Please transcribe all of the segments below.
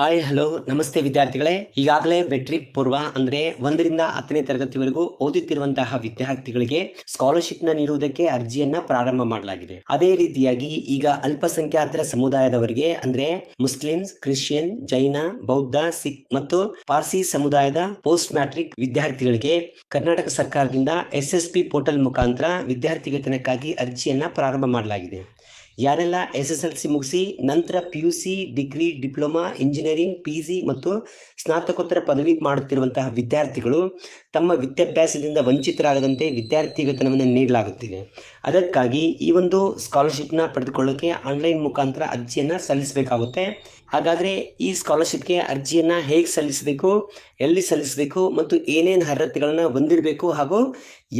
Hi hello ನಮಸ್ತೆ ವಿದ್ಯಾರ್ಥಿಗಳೇ. ಈಗಾಗಲೇ ಮೆಟ್ರಿಕ್ ಪೂರ್ವ ಅಂದ್ರೆ ಒಂದರಿಂದ ಹತ್ತನೇ ತರಗತಿವರೆಗೂ ಓದುತ್ತಿರುವಂತಹ ವಿದ್ಯಾರ್ಥಿಗಳಿಗೆ ಸ್ಕಾಲರ್ಶಿಪ್ನ ನೀಡುವುದಕ್ಕೆ ಅರ್ಜಿಯನ್ನ ಪ್ರಾರಂಭ ಮಾಡಲಾಗಿದೆ. ಅದೇ ರೀತಿಯಾಗಿ ಈಗ ಅಲ್ಪಸಂಖ್ಯಾತರ ಸಮುದಾಯದವರಿಗೆ ಅಂದ್ರೆ ಮುಸ್ಲಿಮ್ಸ್ ಕ್ರಿಶ್ಚಿಯನ್ ಜೈನ ಬೌದ್ಧ ಸಿಖ್ ಮತ್ತು ಪಾರ್ಸಿ ಸಮುದಾಯದ ಪೋಸ್ಟ್ ಮ್ಯಾಟ್ರಿಕ್ ವಿದ್ಯಾರ್ಥಿಗಳಿಗೆ ಕರ್ನಾಟಕ ಸರ್ಕಾರದಿಂದ ಎಸ್ ಎಸ್ ಪಿ ಪೋರ್ಟಲ್ ಮುಖಾಂತರ ವಿದ್ಯಾರ್ಥಿ ವೇತನಕ್ಕಾಗಿ ಅರ್ಜಿಯನ್ನ ಪ್ರಾರಂಭ ಮಾಡಲಾಗಿದೆ. ಯಾರೆಲ್ಲ ಎಸ್ ಎಸ್ ಎಲ್ ಸಿ ಮುಗಿಸಿ ನಂತರ P U C, degree, diploma, engineering, P G ಮತ್ತು ಸ್ನಾತಕೋತ್ತರ ಪದವಿ ಮಾಡುತ್ತಿರುವಂತಹ ವಿದ್ಯಾರ್ಥಿಗಳು ತಮ್ಮ ವಿದ್ಯಾಭ್ಯಾಸದಿಂದ ವಂಚಿತರಾಗದಂತೆ ವಿದ್ಯಾರ್ಥಿ ವೇತನವನ್ನು ನೀಡಲಾಗುತ್ತಿದೆ. ಅದಕ್ಕಾಗಿ ಈ ಒಂದು ಸ್ಕಾಲರ್ಶಿಪ್ನ ಪಡೆದುಕೊಳ್ಳೋಕೆ ಆನ್ಲೈನ್ ಮುಖಾಂತರ ಅರ್ಜಿಯನ್ನು ಸಲ್ಲಿಸಬೇಕಾಗುತ್ತೆ. ಹಾಗಾದರೆ ಈ ಸ್ಕಾಲರ್ಶಿಪ್ಗೆ ಅರ್ಜಿಯನ್ನು ಹೇಗೆ ಸಲ್ಲಿಸಬೇಕು, ಎಲ್ಲಿ ಸಲ್ಲಿಸಬೇಕು ಮತ್ತು ಏನೇನು ಅರ್ಹತೆಗಳನ್ನು ಹೊಂದಿರಬೇಕು ಹಾಗೂ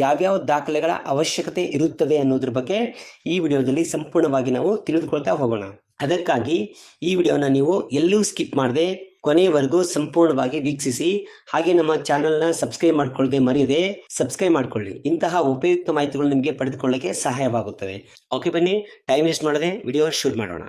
ಯಾವ್ಯಾವ ದಾಖಲೆಗಳ ಅವಶ್ಯಕತೆ ಇರುತ್ತದೆ ಅನ್ನೋದ್ರ ಬಗ್ಗೆ ಈ ವಿಡಿಯೋದಲ್ಲಿ ಸಂಪೂರ್ಣವಾಗಿ ನಾವು ತಿಳಿದುಕೊಳ್ತಾ ಹೋಗೋಣ. ಅದಕ್ಕಾಗಿ ಈ ವಿಡಿಯೋನ ನೀವು ಎಲ್ಲೂ ಸ್ಕಿಪ್ ಮಾಡದೆ ಕೊನೆಯವರೆಗೂ ಸಂಪೂರ್ಣವಾಗಿ ವೀಕ್ಷಿಸಿ. ಹಾಗೆ ನಮ್ಮ ಚಾನಲ್ನ ಸಬ್ಸ್ಕ್ರೈಬ್ ಮಾಡ್ಕೊಳ್ಳದೆ ಮರೆಯದೆ ಸಬ್ಸ್ಕ್ರೈಬ್ ಮಾಡ್ಕೊಳ್ಳಿ. ಇಂತಹ ಉಪಯುಕ್ತ ಮಾಹಿತಿಗಳು ನಿಮಗೆ ಪಡೆದುಕೊಳ್ಳಕ್ಕೆ ಸಹಾಯವಾಗುತ್ತದೆ. ಓಕೆ ಬನ್ನಿ, ಟೈಮ್ ವೇಸ್ಟ್ ಮಾಡದೆ ವಿಡಿಯೋ ಶುರು ಮಾಡೋಣ.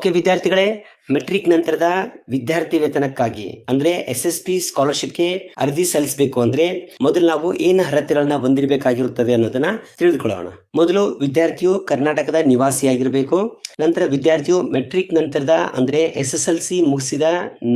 ಓಕೆ, ವಿದ್ಯಾರ್ಥಿಗಳೇ, ಮೆಟ್ರಿಕ್ ನಂತರದ ವಿದ್ಯಾರ್ಥಿ ವೇತನಕ್ಕಾಗಿ, ಅಂದ್ರೆ ಎಸ್ ಎಸ್ ಪಿ ಸ್ಕಾಲರ್ಶಿಪ್ಗೆ ಅರ್ಜಿ ಸಲ್ಲಿಸಬೇಕು ಅಂದ್ರೆ ಮೊದಲು ನಾವು ಏನು ಅರ್ಹತೆಗಳನ್ನ ಹೊಂದಿರಬೇಕಾಗಿರುತ್ತದೆ ಅನ್ನೋದನ್ನ ತಿಳಿದುಕೊಳ್ಳೋಣ. ಮೊದಲು ವಿದ್ಯಾರ್ಥಿಯು ಕರ್ನಾಟಕದ ನಿವಾಸಿಯಾಗಿರಬೇಕು, ನಂತರ ವಿದ್ಯಾರ್ಥಿಯು ಮೆಟ್ರಿಕ್ ನಂತರದ, ಅಂದ್ರೆ ಎಸ್ ಎಸ್ ಎಲ್ ಸಿ ಮುಗಿಸಿದ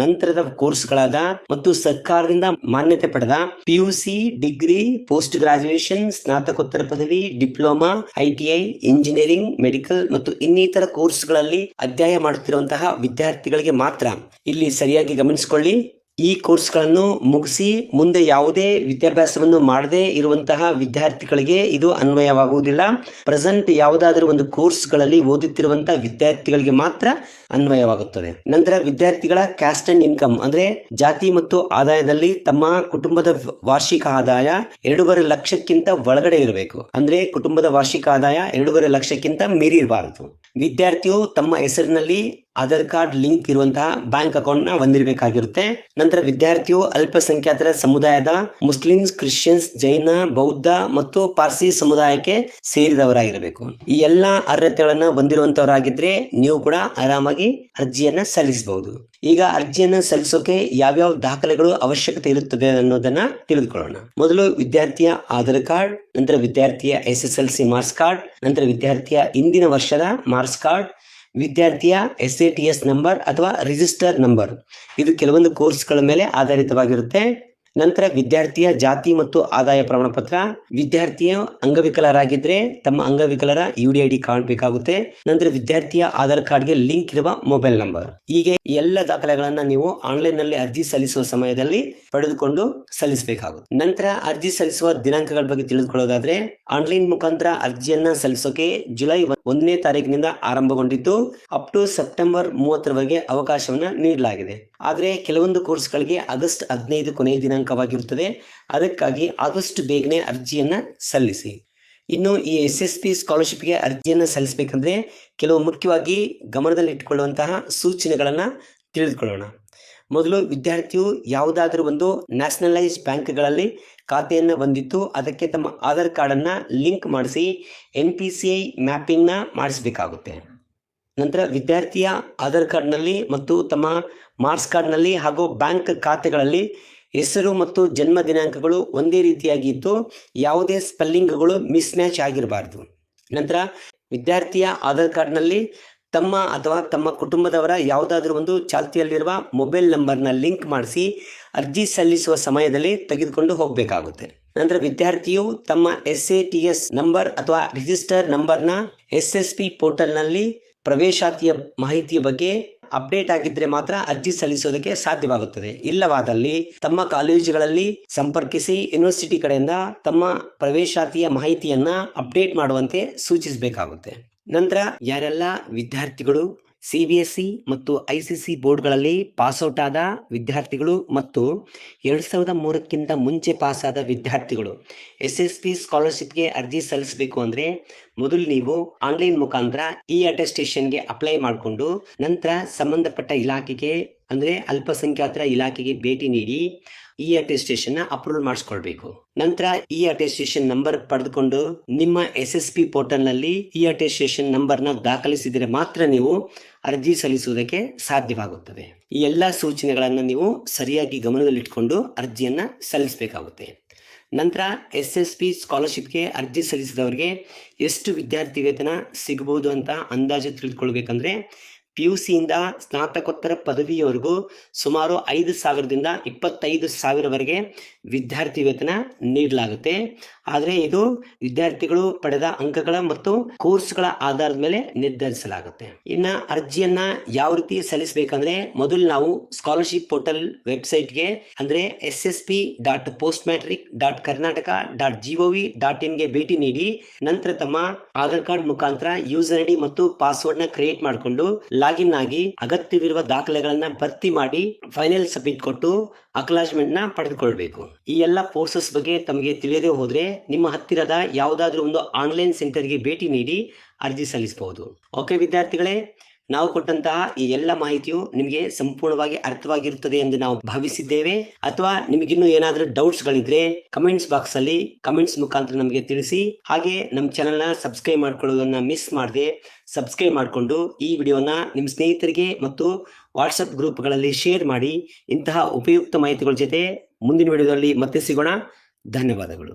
ನಂತರದ ಕೋರ್ಸ್ಗಳಾದ ಮತ್ತು ಸರ್ಕಾರದಿಂದ ಮಾನ್ಯತೆ ಪಡೆದ P U C degree, post graduation, ಸ್ನಾತಕೋತ್ತರ ಪದವಿ, ಡಿಪ್ಲೊಮಾ, ಐಟಿಐ, ಇಂಜಿನಿಯರಿಂಗ್, ಮೆಡಿಕಲ್ ಮತ್ತು ಇನ್ನಿತರ ಕೋರ್ಸ್ಗಳಲ್ಲಿ ಅಧ್ಯಯನ ಮಾಡುತ್ತಿರುವಂತಹ ವಿದ್ಯಾರ್ಥಿಗಳಿಗೆ ಮಾತ್ರ ಇಲ್ಲಿ ಸರಿಯಾಗಿ ಗಮನಿಸಿಕೊಳ್ಳಿ. ಈ ಕೋರ್ಸ್ಗಳನ್ನು ಮುಗಿಸಿ ಮುಂದೆ ಯಾವುದೇ ವಿದ್ಯಾಭ್ಯಾಸವನ್ನು ಮಾಡದೇ ಇರುವಂತಹ ವಿದ್ಯಾರ್ಥಿಗಳಿಗೆ ಇದು ಅನ್ವಯವಾಗುವುದಿಲ್ಲ. ಪ್ರೆಸೆಂಟ್ ಯಾವುದಾದರೂ ಒಂದು ಕೋರ್ಸ್ಗಳಲ್ಲಿ ಓದುತ್ತಿರುವಂತಹ ವಿದ್ಯಾರ್ಥಿಗಳಿಗೆ ಮಾತ್ರ ಅನ್ವಯವಾಗುತ್ತದೆ. ನಂತರ ವಿದ್ಯಾರ್ಥಿಗಳ ಕ್ಯಾಸ್ಟ್ ಅಂಡ್ ಇನ್ಕಮ್ ಅಂದ್ರೆ ಜಾತಿ ಮತ್ತು ಆದಾಯದಲ್ಲಿ ತಮ್ಮ ಕುಟುಂಬದ ವಾರ್ಷಿಕ ಆದಾಯ ಎರಡೂವರೆ ಲಕ್ಷಕ್ಕಿಂತ ಒಳಗಡೆ ಇರಬೇಕು. ಅಂದ್ರೆ ಕುಟುಂಬದ ವಾರ್ಷಿಕ ಆದಾಯ ಎರಡೂವರೆ ಲಕ್ಷಕ್ಕಿಂತ ಮೀರಿ ಇರಬಾರದು. ವಿದ್ಯಾರ್ಥಿಯು ತಮ್ಮ ಹೆಸರಿನಲ್ಲಿ ಆಧಾರ್ ಕಾರ್ಡ್ ಲಿಂಕ್ ಇರುವಂತಹ ಬ್ಯಾಂಕ್ ಅಕೌಂಟ್ನ ಹೊಂದಿರಬೇಕಾಗಿರುತ್ತೆ. ನಂತರ ವಿದ್ಯಾರ್ಥಿಯು ಅಲ್ಪಸಂಖ್ಯಾತರ ಸಮುದಾಯದ ಮುಸ್ಲಿಮ್ಸ್, ಕ್ರಿಶ್ಚಿಯನ್ಸ್, ಜೈನ, ಬೌದ್ಧ ಮತ್ತು ಪಾರ್ಸಿ ಸಮುದಾಯಕ್ಕೆ ಸೇರಿದವರಾಗಿರಬೇಕು. ಈ ಎಲ್ಲಾ ಅರ್ಹತೆಗಳನ್ನ ಹೊಂದಿರುವಂತವರಾಗಿದ್ರೆ ನೀವು ಕೂಡ ಆರಾಮಾಗಿ ಅರ್ಜಿಯನ್ನ ಸಲ್ಲಿಸಬಹುದು. ಈಗ ಅರ್ಜಿಯನ್ನ ಸಲ್ಲಿಸೋಕೆ ಯಾವ್ಯಾವ ದಾಖಲೆಗಳು ಅವಶ್ಯಕತೆ ಇರುತ್ತದೆ ಅನ್ನೋದನ್ನ ತಿಳಿದುಕೊಳ್ಳೋಣ. ಮೊದಲು ವಿದ್ಯಾರ್ಥಿಯ ಆಧಾರ್ ಕಾರ್ಡ್, ನಂತರ ವಿದ್ಯಾರ್ಥಿಯ S S L C marks card, ನಂತರ ವಿದ್ಯಾರ್ಥಿಯ ಇಂದಿನ ವರ್ಷದ ಮಾರ್ಕ್ಸ್ ಕಾರ್ಡ್ ವಿದ್ಯಾರ್ಥಿಯ S A T S number ಅಥವಾ ರಿಜಿಸ್ಟರ್ ನಂಬರ್ ಇದು ಕೆಲವೊಂದು ಕೋರ್ಸ್ಗಳ ಮೇಲೆ ಆಧಾರಿತವಾಗಿರುತ್ತೆ. ನಂತರ ವಿದ್ಯಾರ್ಥಿಯ ಜಾತಿ ಮತ್ತು ಆದಾಯ ಪ್ರಮಾಣ ಪತ್ರ ವಿದ್ಯಾರ್ಥಿಯ ಅಂಗವಿಕಲರಾಗಿದ್ದರೆ ತಮ್ಮ ಅಂಗವಿಕಲರ ಯು ಡಿ ಕಾರ್ಡ್ ಬೇಕಾಗುತ್ತೆ. ನಂತರ ವಿದ್ಯಾರ್ಥಿಯ ಆಧಾರ್ ಕಾರ್ಡ್ಗೆ ಲಿಂಕ್ ಇರುವ ಮೊಬೈಲ್ ನಂಬರ್ ಹೀಗೆ ಎಲ್ಲ ದಾಖಲೆಗಳನ್ನ ನೀವು ಆನ್ಲೈನ್ನಲ್ಲಿ ಅರ್ಜಿ ಸಲ್ಲಿಸುವ ಸಮಯದಲ್ಲಿ ಪಡೆದುಕೊಂಡು ಸಲ್ಲಿಸಬೇಕಾಗುತ್ತೆ. ನಂತರ ಅರ್ಜಿ ಸಲ್ಲಿಸುವ ದಿನಾಂಕಗಳ ಬಗ್ಗೆ ತಿಳಿದುಕೊಳ್ಳೋದಾದ್ರೆ ಆನ್ಲೈನ್ ಮುಖಾಂತರ ಅರ್ಜಿಯನ್ನ ಸಲ್ಲಿಸೋಕೆ ಜುಲೈ ಒಂದನೇ ತಾರೀಕಿನಿಂದ ಆರಂಭಗೊಂಡಿದ್ದು ಅಪ್ ಟು ಸೆಪ್ಟೆಂಬರ್ ಮೂವತ್ತರವರೆಗೆ ಅವಕಾಶವನ್ನ ನೀಡಲಾಗಿದೆ. ಆದರೆ ಕೆಲವೊಂದು ಕೋರ್ಸ್ಗಳಿಗೆ ಆಗಸ್ಟ್ ಹದಿನೈದು ಕೊನೆಯ ದಿನಾಂಕವಾಗಿರುತ್ತದೆ ಅದಕ್ಕಾಗಿ ಆದಷ್ಟು ಬೇಗನೆ ಅರ್ಜಿಯನ್ನು ಸಲ್ಲಿಸಿ. ಇನ್ನು ಈ ಎಸ್ ಎಸ್ ಪಿ ಸ್ಕಾಲರ್ಶಿಪ್ಗೆ ಅರ್ಜಿಯನ್ನು ಸಲ್ಲಿಸಬೇಕಂದ್ರೆ ಕೆಲವು ಮುಖ್ಯವಾಗಿ ಗಮನದಲ್ಲಿಟ್ಟುಕೊಳ್ಳುವಂತಹ ಸೂಚನೆಗಳನ್ನು ತಿಳಿದುಕೊಳ್ಳೋಣ. ಮೊದಲು ವಿದ್ಯಾರ್ಥಿಯು ಯಾವುದಾದರೂ ಒಂದು ನ್ಯಾಷನಲೈಸ್ ಬ್ಯಾಂಕ್ಗಳಲ್ಲಿ ಖಾತೆಯನ್ನು ಹೊಂದಿತ್ತು ಅದಕ್ಕೆ ತಮ್ಮ ಆಧಾರ್ ಕಾರ್ಡನ್ನು ಲಿಂಕ್ ಮಾಡಿಸಿ ಎನ್ ಪಿ ಸಿ ಐ ಮ್ಯಾಪಿಂಗ್ನ ಮಾಡಿಸಬೇಕಾಗುತ್ತೆ. ನಂತರ ವಿದ್ಯಾರ್ಥಿಯ ಆಧಾರ್ ಕಾರ್ಡ್ನಲ್ಲಿ ಮತ್ತು ತಮ್ಮ ಮಾರ್ಕ್ಸ್ ಕಾರ್ಡ್ನಲ್ಲಿ ಹಾಗೂ ಬ್ಯಾಂಕ್ ಖಾತೆಗಳಲ್ಲಿ ಹೆಸರು ಮತ್ತು ಜನ್ಮ ದಿನಾಂಕಗಳು ಒಂದೇ ರೀತಿಯಾಗಿದ್ದು ಯಾವುದೇ ಸ್ಪೆಲ್ಲಿಂಗ್ಗಳು ಮಿಸ್ ಮ್ಯಾಚ್ ಆಗಿರಬಾರ್ದು. ನಂತರ ವಿದ್ಯಾರ್ಥಿಯ ಆಧಾರ್ ಕಾರ್ಡ್ನಲ್ಲಿ ತಮ್ಮ ಅಥವಾ ತಮ್ಮ ಕುಟುಂಬದವರ ಯಾವುದಾದ್ರೂ ಒಂದು ಚಾಲ್ತಿಯಲ್ಲಿರುವ ಮೊಬೈಲ್ ನಂಬರ್ನ ಲಿಂಕ್ ಮಾಡಿಸಿ ಅರ್ಜಿ ಸಲ್ಲಿಸುವ ಸಮಯದಲ್ಲಿ ತೆಗೆದುಕೊಂಡು ಹೋಗಬೇಕಾಗುತ್ತೆ. ನಂತರ ವಿದ್ಯಾರ್ಥಿಯು ತಮ್ಮ S A T S number ಅಥವಾ ರಿಜಿಸ್ಟರ್ ನಂಬರ್ನ ಎಸ್ ಎಸ್ ಪಿ ಪೋರ್ಟಲ್ನಲ್ಲಿ ಪ್ರವೇಶಾತಿಯ ಮಾಹಿತಿಯ ಬಗ್ಗೆ ಅಪ್ಡೇಟ್ ಆಗಿದ್ರೆ ಮಾತ್ರ ಅರ್ಜಿ ಸಲ್ಲಿಸೋದಕ್ಕೆ ಸಾಧ್ಯವಾಗುತ್ತದೆ. ಇಲ್ಲವಾದಲ್ಲಿ ತಮ್ಮ ಕಾಲೇಜುಗಳಲ್ಲಿ ಸಂಪರ್ಕಿಸಿ ಯೂನಿವರ್ಸಿಟಿ ಕಡೆಯಿಂದ ತಮ್ಮ ಪ್ರವೇಶಾತಿಯ ಮಾಹಿತಿಯನ್ನ ಅಪ್ಡೇಟ್ ಮಾಡುವಂತೆ ಸೂಚಿಸಬೇಕಾಗುತ್ತೆ. ನಂತರ ಯಾರೆಲ್ಲ ವಿದ್ಯಾರ್ಥಿಗಳು ಸಿ ಬಿ ಎಸ್ ಸಿ ಮತ್ತು ಐ ಸಿ ಸಿ ಬೋರ್ಡ್ಗಳಲ್ಲಿ ಪಾಸ್ಔಟ್ ಆದ ವಿದ್ಯಾರ್ಥಿಗಳು ಮತ್ತು ಎರಡು ಸಾವಿರದ ಮೂರಕ್ಕಿಂತ ಮುಂಚೆ ಪಾಸಾದ ವಿದ್ಯಾರ್ಥಿಗಳು. ಎಸ್ ಎಸ್ ಪಿ ಸ್ಕಾಲರ್ಶಿಪ್ಗೆ ಅರ್ಜಿ ಸಲ್ಲಿಸಬೇಕು ಅಂದರೆ ಮೊದಲು ನೀವು ಆನ್ಲೈನ್ ಮುಖಾಂತರ ಇ ಅಟೆಸ್ಟೇಷನ್ಗೆ ಅಪ್ಲೈ ಮಾಡಿಕೊಂಡು ನಂತರ ಸಂಬಂಧಪಟ್ಟ ಇಲಾಖೆಗೆ ಅಂದರೆ ಅಲ್ಪಸಂಖ್ಯಾತರ ಇಲಾಖೆಗೆ ಭೇಟಿ ನೀಡಿ ಈ ಅಟೆಸ್ಟೇಷನ್ನ ಅಪ್ರೂವಲ್ ಮಾಡಿಸ್ಕೊಳ್ಬೇಕು. ನಂತರ ಈ ಅಟೆಸ್ಟೇಷನ್ ನಂಬರ್ ಪಡೆದುಕೊಂಡು ನಿಮ್ಮ ಎಸ್ ಎಸ್ ಪಿ ಪೋರ್ಟಲ್ನಲ್ಲಿ ಇ ಅಟೆಸ್ಟೇಷನ್ ನಂಬರ್ನ ದಾಖಲಿಸಿದರೆ ಮಾತ್ರ ನೀವು ಅರ್ಜಿ ಸಲ್ಲಿಸುವುದಕ್ಕೆ ಸಾಧ್ಯವಾಗುತ್ತದೆ. ಈ ಎಲ್ಲ ಸೂಚನೆಗಳನ್ನು ನೀವು ಸರಿಯಾಗಿ ಗಮನದಲ್ಲಿಟ್ಟುಕೊಂಡು ಅರ್ಜಿಯನ್ನು ಸಲ್ಲಿಸಬೇಕಾಗುತ್ತೆ. ನಂತರ ಎಸ್ ಎಸ್ ಪಿ ಸ್ಕಾಲರ್ಶಿಪ್ಗೆ ಅರ್ಜಿ ಸಲ್ಲಿಸಿದವರಿಗೆ ಎಷ್ಟು ವಿದ್ಯಾರ್ಥಿ ವೇತನ ಸಿಗಬಹುದು ಅಂತ ಅಂದಾಜು ತಿಳಿದುಕೊಳ್ಬೇಕಂದ್ರೆ ಪಿ ಯು ಸಿಯಿಂದ ಸ್ನಾತಕೋತ್ತರ ಪದವಿಯವರೆಗೂ ಸುಮಾರು ಐದು ಸಾವಿರದಿಂದ ಇಪ್ಪತ್ತೈದು ಸಾವಿರವರೆಗೆ ವಿದ್ಯಾರ್ಥಿ ವೇತನ ನೀಡಲಾಗುತ್ತೆ. ಆದರೆ ಇದು ವಿದ್ಯಾರ್ಥಿಗಳು ಪಡೆದ ಅಂಕಗಳ ಮತ್ತು ಕೋರ್ಸ್ಗಳ ಆಧಾರದ ಮೇಲೆ ನಿರ್ಧರಿಸಲಾಗುತ್ತೆ. ಇನ್ನು ಅರ್ಜಿಯನ್ನು ಯಾವ ರೀತಿ ಸಲ್ಲಿಸಬೇಕಂದ್ರೆ ಮೊದಲು ನಾವು ಸ್ಕಾಲರ್ಶಿಪ್ ಪೋರ್ಟಲ್ ವೆಬ್ಸೈಟ್ಗೆ ಅಂದ್ರೆ S S P dot post matric dot Karnataka dot GOV dot ಇನ್ಗೆ ಭೇಟಿ ನೀಡಿ ನಂತರ ತಮ್ಮ ಆಧಾರ್ ಕಾರ್ಡ್ ಮುಖಾಂತರ ಯೂಸರ್ ಐಡಿ ಮತ್ತು ಪಾಸ್ವರ್ಡ್ನ ಕ್ರಿಯೇಟ್ ಮಾಡಿಕೊಂಡು ಲಾಗಿನ್ ಆಗಿ ಅಗತ್ಯವಿರುವ ದಾಖಲೆಗಳನ್ನ ಭರ್ತಿ ಮಾಡಿ ಫೈನಲ್ ಸಬ್ಮಿಟ್ ಕೊಟ್ಟು ಅಕ್ಲಾಜ್ಮೆಂಟ್ನ ಪಡೆದುಕೊಳ್ಬೇಕು. ಈ ಎಲ್ಲ ಕೋರ್ಸಸ್ ಬಗ್ಗೆ ತಮಗೆ ತಿಳಿಯದೆ ಹೋದ್ರೆ ನಿಮ್ಮ ಹತ್ತಿರದ ಯಾವುದಾದ್ರೂ ಒಂದು ಆನ್ಲೈನ್ ಸೆಂಟರ್ಗೆ ಭೇಟಿ ನೀಡಿ ಅರ್ಜಿ ಸಲ್ಲಿಸಬಹುದು. ಓಕೆ ವಿದ್ಯಾರ್ಥಿಗಳೇ ನಾವು ಕೊಟ್ಟಂತಹ ಈ ಎಲ್ಲ ಮಾಹಿತಿಯು ನಿಮಗೆ ಸಂಪೂರ್ಣವಾಗಿ ಅರ್ಥವಾಗಿರುತ್ತದೆ ಎಂದು ನಾವು ಭಾವಿಸಿದ್ದೇವೆ. ಅಥವಾ ನಿಮಗಿನ್ನೂ ಏನಾದರೂ ಡೌಟ್ಸ್ಗಳಿದ್ರೆ ಕಮೆಂಟ್ಸ್ ಬಾಕ್ಸ್ ಅಲ್ಲಿ ಕಮೆಂಟ್ಸ್ ಮುಖಾಂತರ ನಮಗೆ ತಿಳಿಸಿ. ಹಾಗೆ ನಮ್ಮ ಚಾನೆಲ್ನ ಸಬ್ಸ್ಕ್ರೈಬ್ ಮಾಡ್ಕೊಳ್ಳೋದನ್ನ ಮಿಸ್ ಮಾಡದೆ ಸಬ್ಸ್ಕ್ರೈಬ್ ಮಾಡಿಕೊಂಡು ಈ ವಿಡಿಯೋನ ನಿಮ್ಮ ಸ್ನೇಹಿತರಿಗೆ ಮತ್ತು ವಾಟ್ಸಪ್ ಗ್ರೂಪ್ಗಳಲ್ಲಿ ಶೇರ್ ಮಾಡಿ. ಇಂತಹ ಉಪಯುಕ್ತ ಮಾಹಿತಿಗಳ ಜೊತೆ ಮುಂದಿನ ವಿಡಿಯೋದಲ್ಲಿ ಮತ್ತೆ ಸಿಗೋಣ. ಧನ್ಯವಾದಗಳು.